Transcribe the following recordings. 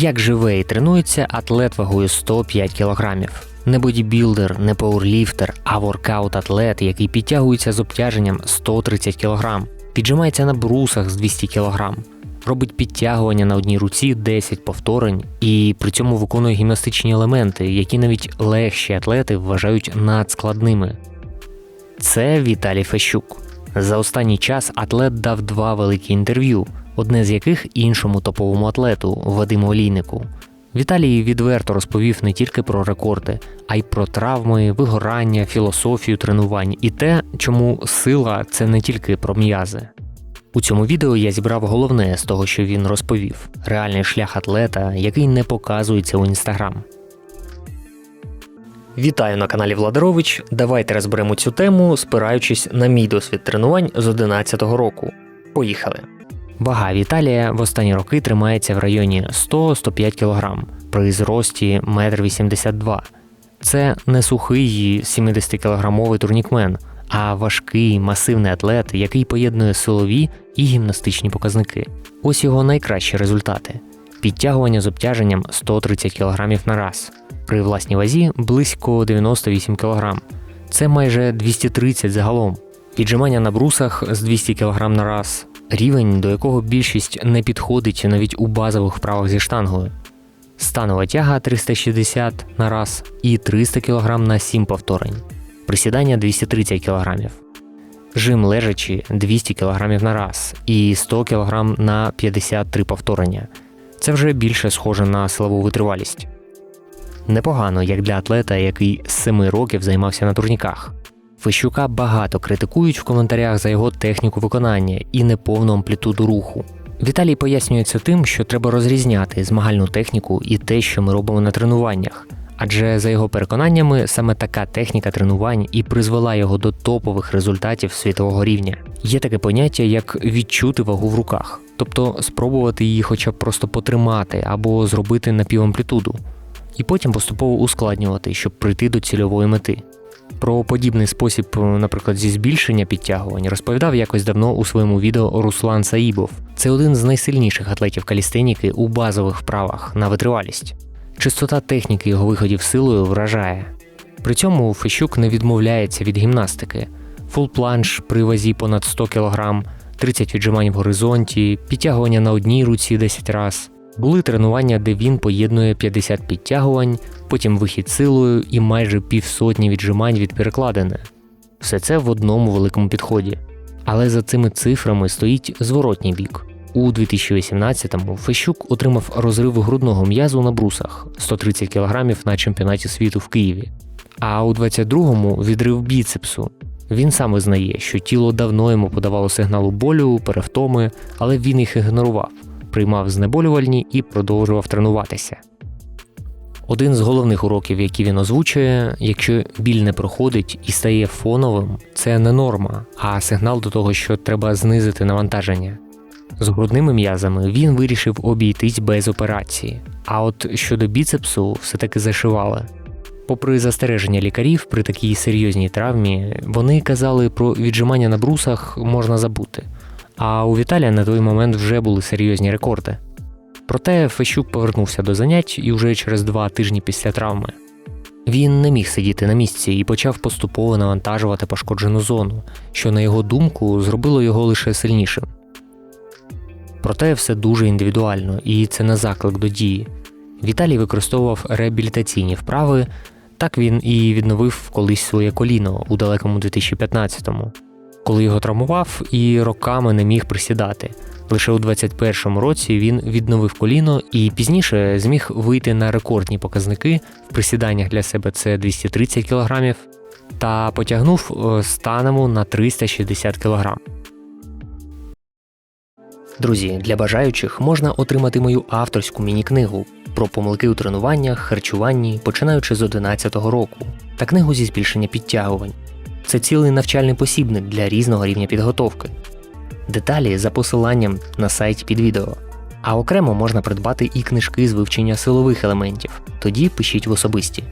Як живе і тренується атлет вагою 105 кг. Не бодібілдер, не пауерліфтер, а воркаут-атлет, який підтягується з обтяженням 130 кг, піджимається на брусах з 200 кг, робить підтягування на одній руці 10 повторень і при цьому виконує гімнастичні елементи, які навіть легші атлети вважають надскладними. Це Віталій Фещук. За останній час атлет дав два великі інтерв'ю, одне з яких іншому топовому атлету Вадиму Олійнику. Віталій відверто розповів не тільки про рекорди, а й про травми, вигорання, філософію тренувань і те, чому сила це не тільки про м'язи. У цьому відео я зібрав головне з того, що він розповів: реальний шлях атлета, який не показується у інстаграм. Вітаю на каналі Владарович. Давайте розберемо цю тему, спираючись на мій досвід тренувань з 11-го року. Поїхали. Вага Віталія в останні роки тримається в районі 100-105 кг при зрості 1,82 м. Це не сухий 70-кілограмовий турнікмен, а важкий масивний атлет, який поєднує силові і гімнастичні показники. Ось його найкращі результати: підтягування з обтяженням 130 кг на раз, при власній вазі близько 98 кг. Це майже 230 загалом. Віджимання на брусах з 200 кг на раз, рівень, до якого більшість не підходить навіть у базових вправах зі штангою. Станова тяга 360 на раз і 300 кг на 7 повторень, присідання 230 кг, жим лежачи 200 кг на раз і 100 кг на 53 повторення. Це вже більше схоже на силову витривалість. Непогано, як для атлета, який з 7 років займався на турніках. Фещука багато критикують в коментарях за його техніку виконання і неповну амплітуду руху. Віталій пояснює це тим, що треба розрізняти змагальну техніку і те, що ми робимо на тренуваннях. Адже за його переконаннями, саме така техніка тренувань і призвела його до топових результатів світового рівня. Є таке поняття, як відчути вагу в руках, тобто спробувати її хоча б просто потримати або зробити напівамплітуду, і потім поступово ускладнювати, щоб прийти до цільової мети. Про подібний спосіб, наприклад, зі збільшення підтягувань, розповідав якось давно у своєму відео Руслан Саїбов. Це один з найсильніших атлетів калістеніки у базових вправах на витривалість. Чистота техніки його виходів силою вражає. При цьому Фещук не відмовляється від гімнастики: фул планш при вазі понад 100 кг, 30 віджимань в горизонті, підтягування на одній руці 10 разів. Були тренування, де він поєднує 50 підтягувань, потім вихід силою і майже півсотні віджимань від перекладини. Все це в одному великому підході. Але за цими цифрами стоїть зворотній бік. У 2018-му Фещук отримав розрив грудного м'язу на брусах 130 кг на чемпіонаті світу в Києві. А у 22-му відрив біцепсу. Він сам визнає, що тіло давно йому подавало сигналу болю, перевтоми, але він їх ігнорував, приймав знеболювальні і продовжував тренуватися. Один з головних уроків, які він озвучує, якщо біль не проходить і стає фоновим, це не норма, а сигнал до того, що треба знизити навантаження. З грудними м'язами він вирішив обійтись без операції. А от щодо біцепсу, все таки зашивали. Попри застереження лікарів при такій серйозній травмі, вони казали про віджимання на брусах можна забути. А у Віталія на той момент вже були серйозні рекорди. Проте Фещук повернувся до занять і вже через два тижні після травми. Він не міг сидіти на місці і почав поступово навантажувати пошкоджену зону, що, на його думку, зробило його лише сильнішим. Проте все дуже індивідуально, і це не заклик до дії. Віталій використовував реабілітаційні вправи, так він і відновив колись своє коліно у далекому 2015-му, коли його травмував і роками не міг присідати. Лише у 21-му році він відновив коліно і пізніше зміг вийти на рекордні показники в присіданнях для себе це 230 кг та потягнув е, станому на 360 кг. Друзі, для бажаючих можна отримати мою авторську міні-книгу про помилки у тренуваннях, харчуванні, починаючи з 11-го року, та книгу зі збільшення підтягувань. Це цілий навчальний посібник для різного рівня підготовки. Деталі за посиланням на сайті під відео. А окремо можна придбати і книжки з вивчення силових елементів. Тоді пишіть в особисті.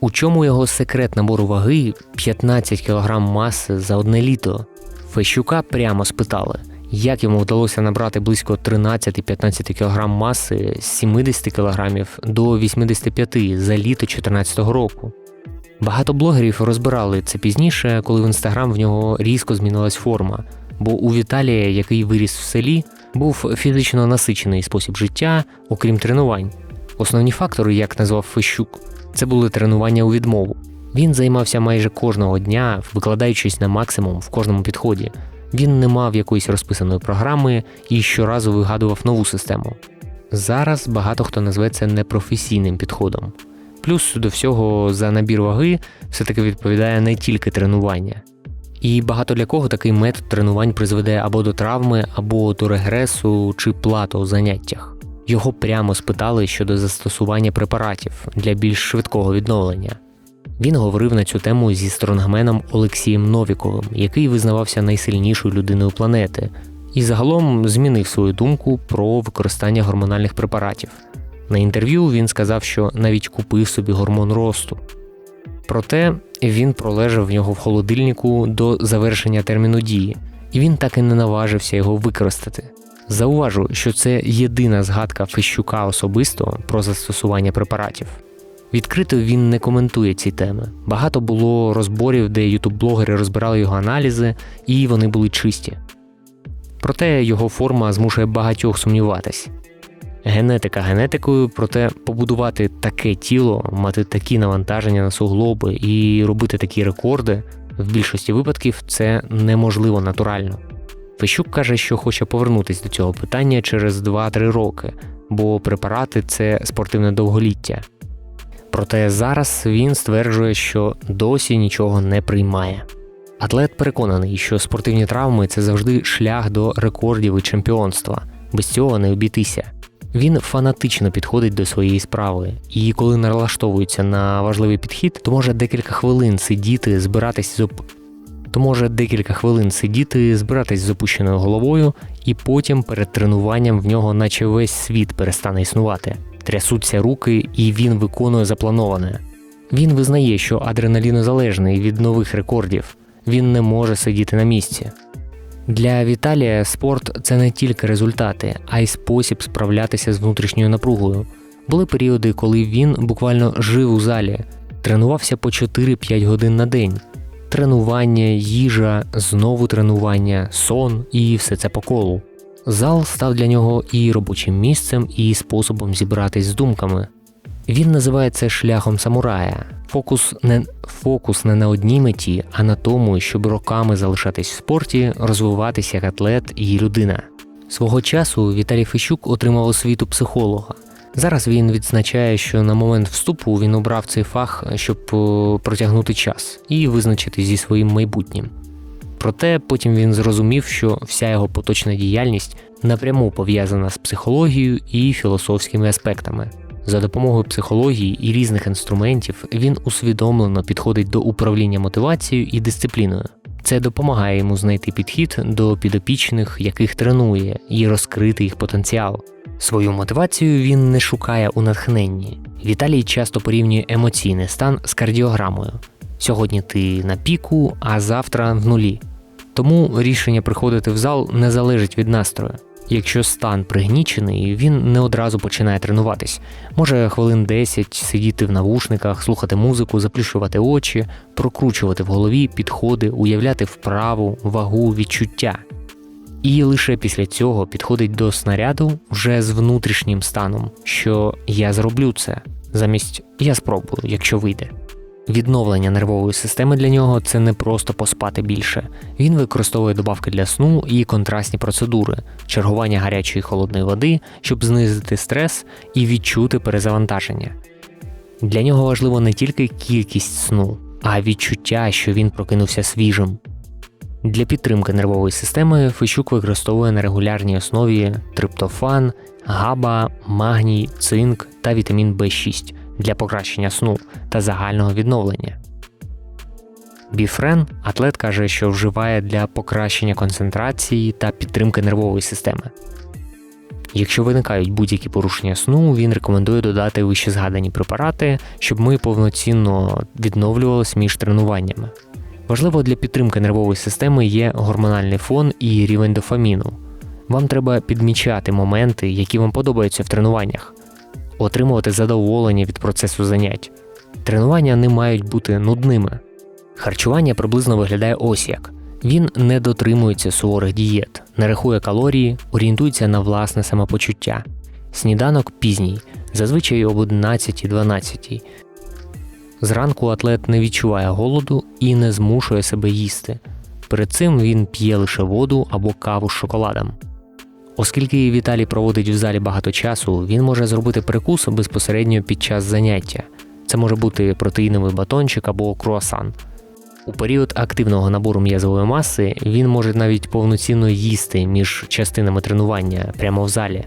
У чому його секрет набору ваги 15 кг маси за одне літо? Фещука прямо спитали, як йому вдалося набрати близько 13-15 кг маси з 70 кг до 85 за літо 2014 року. Багато блогерів розбирали це пізніше, коли в інстаграм в нього різко змінилась форма, бо у Віталія, який виріс в селі, був фізично насичений спосіб життя, окрім тренувань. Основні фактори, як назвав Фещук, це були тренування у відмову. Він займався майже кожного дня, викладаючись на максимум в кожному підході. Він не мав якоїсь розписаної програми і щоразу вигадував нову систему. Зараз багато хто назве це непрофесійним підходом. Плюс до всього за набір ваги все-таки відповідає не тільки тренування. І багато для кого такий метод тренувань призведе або до травми, або до регресу чи плату у заняттях. Його прямо спитали щодо застосування препаратів для більш швидкого відновлення. Він говорив на цю тему зі стронгменом Олексієм Новіковим, який визнавався найсильнішою людиною планети, і загалом змінив свою думку про використання гормональних препаратів. На інтерв'ю він сказав, що навіть купив собі гормон росту. Проте він пролежав нього в холодильнику до завершення терміну дії, і він так і не наважився його використати. Зауважу, що це єдина згадка Фещука особисто про застосування препаратів. Відкрито він не коментує ці теми. Багато було розборів, де ютуб-блогери розбирали його аналізи, і вони були чисті. Проте його форма змушує багатьох сумніватись. Генетика генетикою, проте побудувати таке тіло, мати такі навантаження на суглоби і робити такі рекорди в більшості випадків це неможливо натурально. Фещук каже, що хоче повернутися до цього питання через 2-3 роки, бо препарати це спортивне довголіття. Проте зараз він стверджує, що досі нічого не приймає. Атлет переконаний, що спортивні травми це завжди шлях до рекордів і чемпіонства, без цього не обійтися. Він фанатично підходить до своєї справи, і коли налаштовується на важливий підхід, то може декілька хвилин сидіти, збиратись з оп... то може декілька хвилин сидіти, збиратись з опущеною головою, і потім перед тренуванням в нього, наче весь світ перестане існувати. Трясуться руки, і він виконує заплановане. Він визнає, що адреналінозалежний від нових рекордів. Він не може сидіти на місці. Для Віталія спорт це не тільки результати, а й спосіб справлятися з внутрішньою напругою. Були періоди, коли він буквально жив у залі, тренувався по 4-5 годин на день. Тренування, їжа, знову тренування, сон і все це по колу. Зал став для нього і робочим місцем, і способом зібратись з думками. Він називає це шляхом самурая. Фокус не фокус не на одній меті, а на тому, щоб роками залишатись в спорті, розвиватися як атлет і людина. Свого часу Віталій Фещук отримав освіту психолога. Зараз він відзначає, що на момент вступу він обрав цей фах, щоб е, протягнути час і визначити зі своїм майбутнім. Проте потім він зрозумів, що вся його поточна діяльність напряму пов'язана з психологією і філософськими аспектами. За допомогою психології і різних інструментів він усвідомлено підходить до управління мотивацією і дисципліною. Це допомагає йому знайти підхід до підопічних, яких тренує, і розкрити їх потенціал. Свою мотивацію він не шукає у натхненні. Віталій часто порівнює емоційний стан з кардіограмою. Сьогодні ти на піку, а завтра в нулі. Тому рішення приходити в зал не залежить від настрою. Якщо стан пригнічений, він не одразу починає тренуватись. Може хвилин 10 сидіти в навушниках, слухати музику, заплющувати очі, прокручувати в голові підходи, уявляти вправу, вагу, відчуття. І лише після цього підходить до снаряду вже з внутрішнім станом, що я зроблю це, замість я спробую, якщо вийде. Відновлення нервової системи для нього це не просто поспати більше. Він використовує добавки для сну і контрастні процедури, чергування гарячої і холодної води, щоб знизити стрес і відчути перезавантаження. Для нього важливо не тільки кількість сну, а відчуття, що він прокинувся свіжим. Для підтримки нервової системи Фещук використовує на регулярній основі триптофан, габа, магній, цинк та вітамін В6 для покращення сну та загального відновлення. Біфрен атлет каже, що вживає для покращення концентрації та підтримки нервової системи. Якщо виникають будь-які порушення сну, він рекомендує додати вище згадані препарати, щоб ми повноцінно відновлювалися між тренуваннями. Важливо для підтримки нервової системи є гормональний фон і рівень дофаміну. Вам треба підмічати моменти, які вам подобаються в тренуваннях, отримувати задоволення від процесу занять. Тренування не мають бути нудними. Харчування приблизно виглядає ось як. Він не дотримується суворих дієт, не рахує калорії, орієнтується на власне самопочуття. Сніданок пізній, зазвичай об 11-12. Зранку атлет не відчуває голоду і не змушує себе їсти. Перед цим він п'є лише воду або каву з шоколадом. Оскільки Віталій проводить в залі багато часу, він може зробити перекус безпосередньо під час заняття. Це може бути протеїновий батончик або круасан. У період активного набору м'язової маси він може навіть повноцінно їсти між частинами тренування прямо в залі.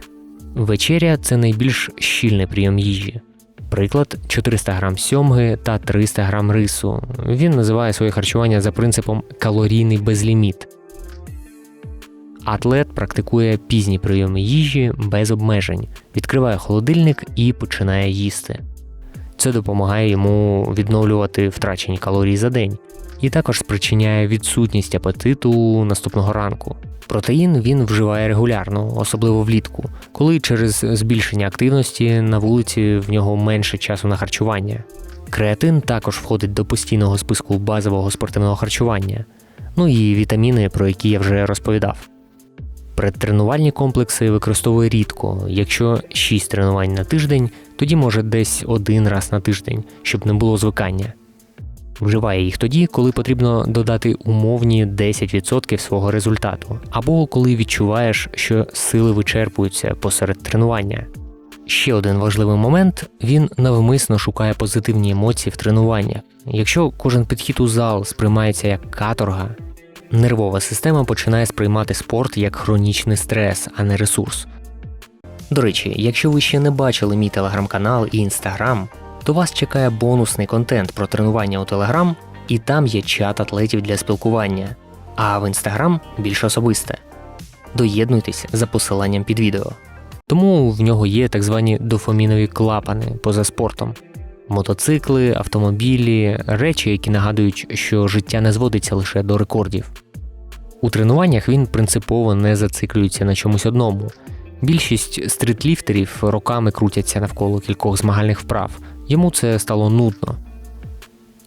Вечеря це найбільш щільний прийом їжі. Приклад 400 грам сьомги та 300 грам рису. Він називає своє харчування за принципом калорійний безліміт. Атлет практикує пізні прийоми їжі без обмежень, відкриває холодильник і починає їсти. Це допомагає йому відновлювати втрачені калорії за день і також спричиняє відсутність апетиту наступного ранку. Протеїн він вживає регулярно, особливо влітку, коли через збільшення активності на вулиці в нього менше часу на харчування. Креатин також входить до постійного списку базового спортивного харчування, ну і вітаміни, про які я вже розповідав. Предтренувальні комплекси використовує рідко. Якщо 6 тренувань на тиждень, тоді може десь один раз на тиждень, щоб не було звикання. Вживає їх тоді, коли потрібно додати умовні 10% свого результату, або коли відчуваєш, що сили вичерпуються посеред тренування. Ще один важливий момент він навмисно шукає позитивні емоції в тренуваннях. Якщо кожен підхід у зал сприймається як каторга, нервова система починає сприймати спорт як хронічний стрес, а не ресурс. До речі, якщо ви ще не бачили мій телеграм-канал і інстаграм, то вас чекає бонусний контент про тренування у Телеграм, і там є чат атлетів для спілкування, а в інстаграм більш особисте. Доєднуйтесь за посиланням під відео. Тому в нього є так звані дофамінові клапани поза спортом. Мотоцикли, автомобілі, речі, які нагадують, що життя не зводиться лише до рекордів. У тренуваннях він принципово не зациклюється на чомусь одному. Більшість стритліфтерів роками крутяться навколо кількох змагальних вправ, йому це стало нудно.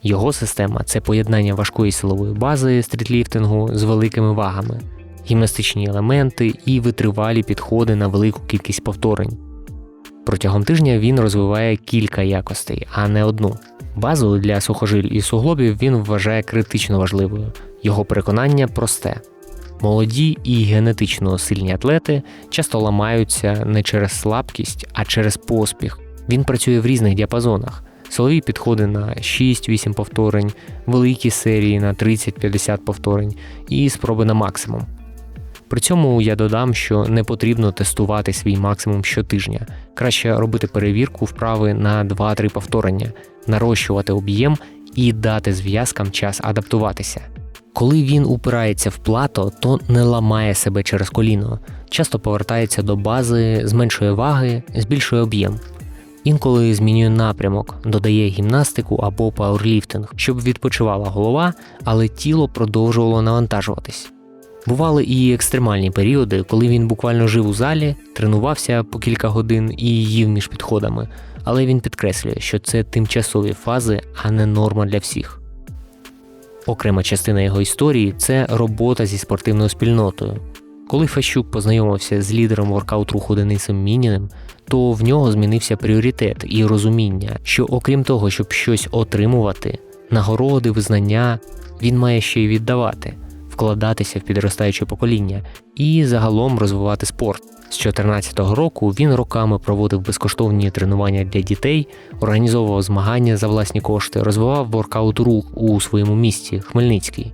Його система це поєднання важкої силової бази стрітліфтингу з великими вагами, гімнастичні елементи і витривалі підходи на велику кількість повторень. Протягом тижня він розвиває кілька якостей, а не одну. Базу для сухожиль і суглобів він вважає критично важливою. Його переконання просте. Молоді і генетично сильні атлети часто ламаються не через слабкість, а через поспіх. Він працює в різних діапазонах. Силові підходи на 6-8 повторень, великі серії на 30-50 повторень і спроби на максимум. При цьому я додам, що не потрібно тестувати свій максимум щотижня. Краще робити перевірку вправи на 2-3 повторення, нарощувати об'єм і дати зв'язкам час адаптуватися. Коли він упирається в плато, то не ламає себе через коліно, часто повертається до бази, зменшує ваги, збільшує об'єм. Інколи змінює напрямок, додає гімнастику або пауерліфтинг, щоб відпочивала голова, але тіло продовжувало навантажуватись. Бували і екстремальні періоди, коли він буквально жив у залі, тренувався по кілька годин і їв між підходами, але він підкреслює, що це тимчасові фази, а не норма для всіх. Окрема частина його історії це робота зі спортивною спільнотою. Коли Фащук познайомився з лідером воркаут-руху Денисом Мініним, то в нього змінився пріоритет і розуміння, що окрім того, щоб щось отримувати, нагороди, визнання, він має ще й віддавати, вкладатися в підростаюче покоління і загалом розвивати спорт. З 2014 року він роками проводив безкоштовні тренування для дітей, організовував змагання за власні кошти, розвивав воркаут-рух у своєму місті Хмельницький.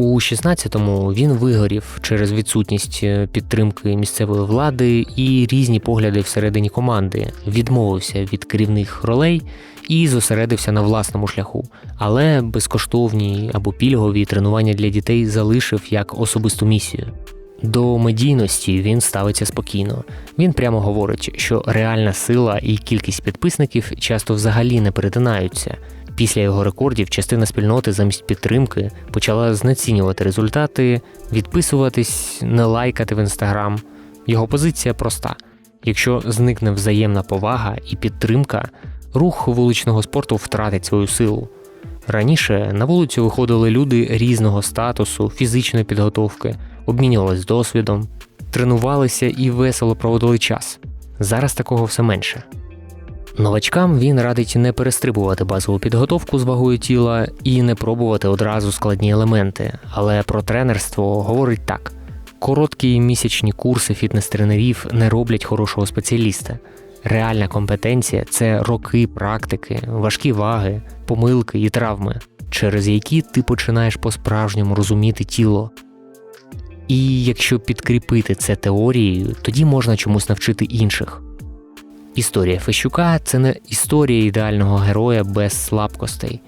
У 16-му він вигорів через відсутність е, підтримки місцевої влади і різні погляди всередині команди, відмовився від керівних ролей і зосередився на власному шляху, але безкоштовні або пільгові тренування для дітей залишив як особисту місію. До медійності він ставиться спокійно. Він прямо говорить, що реальна сила і кількість підписників часто взагалі не перетинаються. Після його рекордів частина спільноти замість підтримки почала знецінювати результати, відписуватись, не лайкати в інстаграм. Його позиція проста: якщо зникне взаємна повага і підтримка, рух вуличного спорту втратить свою силу. Раніше на вулицю виходили люди різного статусу, фізичної підготовки, обмінювались досвідом, тренувалися і весело проводили час. Зараз такого все менше. Новачкам він радить не перестрибувати базову підготовку з вагою тіла і не пробувати одразу складні елементи, але про тренерство говорить так: короткі місячні курси фітнес-тренерів не роблять хорошого спеціаліста. Реальна компетенція це роки практики, важкі ваги, помилки і травми, через які ти починаєш по-справжньому розуміти тіло. І якщо підкріпити це теорією, тоді можна чомусь навчити інших. Історія Фещука це не історія ідеального героя без слабкостей.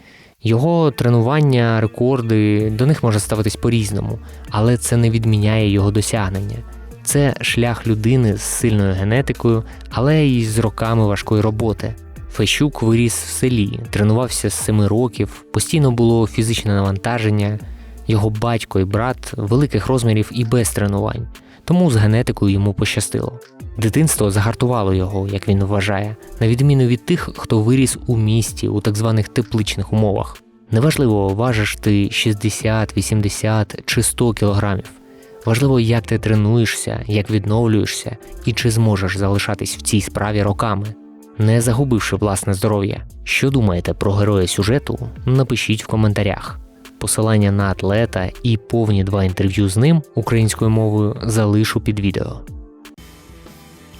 Його тренування, рекорди до них може ставитись по-різному, але це не відміняє його досягнення. Це шлях людини з сильною генетикою, але й з роками важкої роботи. Фещук виріс в селі, тренувався з 7 років, постійно було фізичне навантаження. Його батько і брат великих розмірів і без тренувань, тому з генетикою йому пощастило. Дитинство загартувало його, як він вважає, на відміну від тих, хто виріс у місті у так званих тепличних умовах. Неважливо, важиш ти 60, 80 чи 100 кілограмів. Важливо, як ти тренуєшся, як відновлюєшся і чи зможеш залишатись в цій справі роками, не загубивши власне здоров'я. Що думаєте про героя сюжету? Напишіть в коментарях. Посилання на атлета і повні два інтерв'ю з ним українською мовою залишу під відео.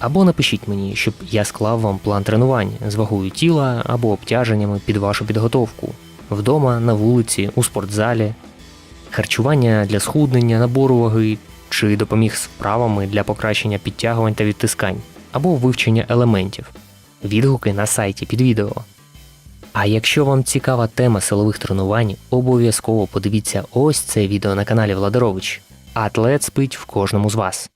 Або напишіть мені, щоб я склав вам план тренувань з вагою тіла або обтяженнями під вашу підготовку вдома, на вулиці, у спортзалі, харчування для схуднення, набору ваги чи допоміг з вправами для покращення підтягувань та відтискань, або вивчення елементів. Відгуки на сайті під відео. А якщо вам цікава тема силових тренувань, обов'язково подивіться ось це відео на каналі Владарович. Атлет спить в кожному з вас.